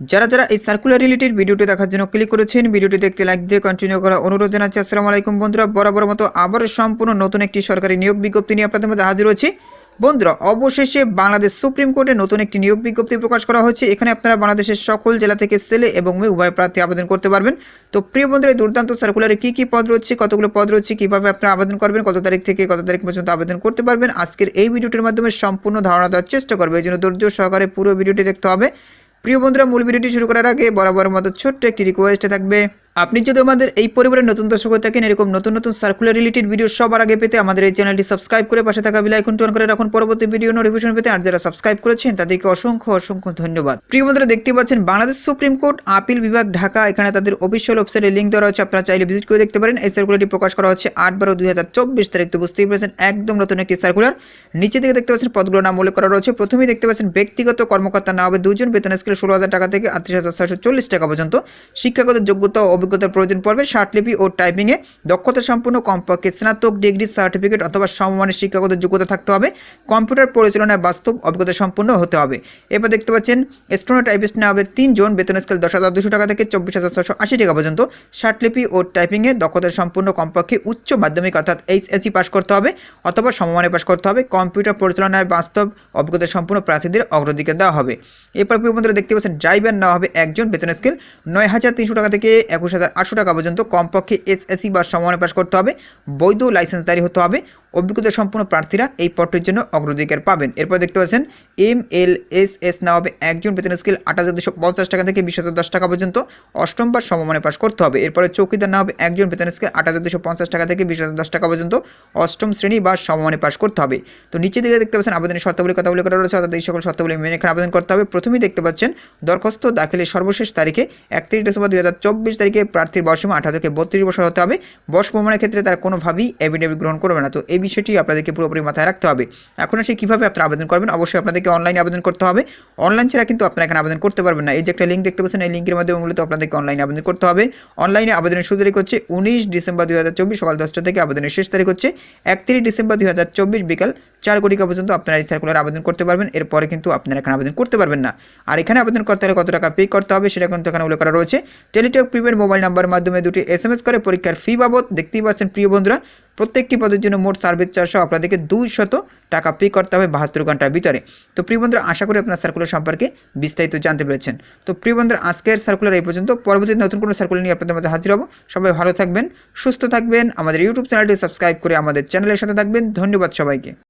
যারা যারা এই সার্কুলার রিলেটেড ভিডিওটি দেখার জন্য ক্লিক করেছেন ভিডিওটি দেখতে লাইক দিয়ে কন্টিনিউ করা অনুরোধ জানাচ্ছি। আসসালামু আলাইকুম বন্ধুরা, বরাবর মতো আবার সম্পূর্ণ নতুন একটি সরকারি নিয়োগ বিজ্ঞপ্তি নিয়ে আপনাদের মধ্যে হাজির হয়েছি। বন্ধুরা, অবশেষে বাংলাদেশ সুপ্রিম কোর্টে নতুন একটি নিয়োগ বিজ্ঞপ্তি প্রকাশ করা হয়েছে। এখানে আপনারা বাংলাদেশের সকল জেলা থেকে ছেলে এবং মেয়ে উভয় প্রার্থী আবেদন করতে পারবেন। তো প্রিয় বন্ধুরা দুর্দান্ত সার্কুলারে কী কী পদ রয়েছে, কতগুলো পদ রয়েছে, কীভাবে আপনারা আবেদন করবেন, কত তারিখ থেকে কত তারিখ পর্যন্ত আবেদন করতে পারবেন, আজকের এই ভিডিওটির মাধ্যমে সম্পূর্ণ ধারণা দেওয়ার চেষ্টা করবে। এই জন্য ধৈর্য সহকারে পুরো ভিডিওটি দেখতে হবে। প্রিয় বন্ধুরা মূল ভিডিওটি শুরু করার আগে বরাবর মতো ছোট্ট একটি রিকোয়েস্টে থাকবে। আপনি যদি আমাদের এই পরিবারের নতুন দর্শক হয়ে থাকেন, এরকম নতুন নতুন সার্কুলার রিলেটেড ভিডিও সবার আগে পেতে আমাদের এই চ্যানেলটি সাবস্ক্রাইব করে পাশে থাকা বেল আইকনটি অন করে রাখুন। পরবর্তী ভিডিও নোটিফিকেশন পেতে আর যারা সাবস্ক্রাইব করেছেন, তাদেরকে অসংখ্য অসংখ্য ধন্যবাদ। প্রিয় বন্ধুরা, দেখতে পাচ্ছেন বাংলাদেশ সুপ্রিম কোর্ট, আপিল বিভাগ ঢাকা। এখানে তাদের অফিসিয়াল ওয়েবসাইটে লিঙ্ক দেওয়া হচ্ছে আপনারা চাইলে ভিজিট করে দেখতে পারেন। এই সার্কুলারটি প্রকাশ করা হচ্ছে আট বারো দুই হাজার চব্বিশ তারিখ। তো বুঝতেই পেরেছেন, একদম নতুন একটি সার্কুলার নিচে থেকে দেখতে পাচ্ছেন পদগুলো নাম উল্লেখ করা রয়েছে। প্রথমেই দেখতে পাচ্ছেন, ব্যক্তিগত কর্মকর্তা না হবে দুজন, বেতন স্কেল ষোলো হাজার টাকা থেকে আটত্রিশ হাজার ছয়শো চল্লিশ টাকা পর্যন্ত। শিক্ষাগত যোগ্যতা অভিজ্ঞতার প্রয়োজন পড়বে। শার্টলিপি ও টাইপিংয়ে দক্ষতা সম্পূর্ণ কমপক্ষে স্নাতক ডিগ্রি সার্টিফিকেট অথবা সমমানের শিক্ষাগত যোগ্যতা থাকতে হবে। কম্পিউটার পরিচালনায় বাস্তব অভিজ্ঞতা সম্পূর্ণ হতে হবে। এবার দেখতে পাচ্ছেন স্টোনো টাইপিস্ট না হবে তিনজন। বেতন স্কেল দশ হাজার দুশো টাকা থেকে চব্বিশ হাজার ছশো আশি টাকা পর্যন্ত। শার্টলিপি ও টাইপিংয়ে দক্ষতা সম্পূর্ণ কমপক্ষে উচ্চ মাধ্যমিক অর্থাৎ এইচএসসি পাস করতে হবে অথবা সমমানে পাস করতে হবে। কম্পিউটার পরিচালনায় বাস্তব অভিজ্ঞতা সম্পূর্ণ প্রার্থীদের অগ্রাধিকার দেওয়া হবে। এরপর বন্ধুরা দেখতে পাচ্ছেন, ড্রাইভার নেওয়া হবে একজন। বেতন স্কেল নয় হাজার তিনশো টাকা থেকে একুশ হাজার আটশো টাকা পর্যন্ত কমপক্ষে এসএসসি বা সমমানে পাশ করতে হবে। বৈধ লাইসেন্সদারি হতে হবে। অভিজ্ঞতা সম্পন্ন প্রার্থীরা এই পদটির জন্য অগ্রাধিকার পাবেন। এরপর দেখতে পাচ্ছেন, এম এল এস এস না হবে একজন বেতন স্কেল আট হাজার দুশো পঞ্চাশ টাকা থেকে বিশ হাজার দশ টাকা পর্যন্ত। অষ্টম বা সমমানে পাশ করতে হবে। এরপরে চৌকিদার না হবে একজন বেতন স্কেল আট হাজার দুশো পঞ্চাশ টাকা থেকে বিশ হাজার দশ টাকা পর্যন্ত। অষ্টম শ্রেণি বা সমমানে পাশ করতে হবে। তো নিচে দিকে দেখতে পাচ্ছেন, আবেদনের শর্তাবলী কথা উল্লেখ করা রয়েছে, অর্থাৎ এই সকল শর্তাবলী মেনে এখানে আবেদন করতে হবে। প্রথমেই দেখতে পাচ্ছেন, দরখাস্ত দাখিলের সর্বশেষ তারিখে একত্রিশ ডিসেম্বর দুই হাজার চব্বিশ তারিখে প্রার্থীর বয়সীমা আঠারো থেকে বত্রিশ বছর হতে হবে। বয়স প্রমাণের ক্ষেত্রে তারা কোনোভাবেই এভিডেভিট গ্রহণ করবে না। তো এই বিষয়টি আপনাদেরকে পুরোপুরি মাথায় রাখতে হবে। এখন সে কীভাবে আপনারা আবেদন করবেন, অবশ্যই আপনাদেরকে অনলাইনে আবেদন করতে হবে। অনলাইন ছাড়া কিন্তু আপনারা এখানে আবেদন করতে পারবেন না। এই যে একটা লিঙ্ক দেখতে পাচ্ছেন, এই লিঙ্কের মাধ্যমে মূলত আপনাদেরকে অনলাইনে আবেদন করতে হবে। অনলাইনে আবেদনের শুরু তারিখ হচ্ছে উনিশ ডিসেম্বর দুই হাজার চব্বিশ, সকাল দশটা থেকে আবেদনের শেষ তারিখ হচ্ছে একত্রিশ ডিসেম্বর দুই হাজার চব্বিশ বিকাল চার কোটিকা পর্যন্ত আপনারা এই সার্কুলার আবেদন করতে পারবেন। এরপরে কিন্তু আপনারা এখানে আবেদন করতে পারবেন না। আর এখানে আবেদন করতে হলে কত টাকা পে করতে হবে সেটা কিন্তু এখানে উল্লেখ করা রয়েছে। টেলিটক প্রিপেড মোবাইল নাম্বারের মাধ্যমে দুটি এস করে পরীক্ষার ফি বাবদ। দেখতেই পাচ্ছেন প্রিয় বন্ধুরা প্রত্যেকটি পদের জন্য মোট সার্ভিস চারশো আপনাদেরকে দুই শত টাকা পে করতে হবে বাহাত্তর ঘণ্টার ভিতরে। তো প্রিয় বন্ধুরা, আশা করি আপনার সার্কুলার সম্পর্কে বিস্তারিত জানতে পেরেছেন। তো প্রিয় বন্ধুরা, আজকের সার্কুলার এই পর্যন্ত। পরবর্তীতে নতুন কোনো সার্কুলার নিয়ে আপনাদের মাঝে হাজির হব। সবাই ভালো থাকবেন, সুস্থ থাকবেন। আমাদের ইউটিউব চ্যানেলটি সাবস্ক্রাইব করে আমাদের চ্যানেলের সাথে থাকবেন। ধন্যবাদ সবাইকে।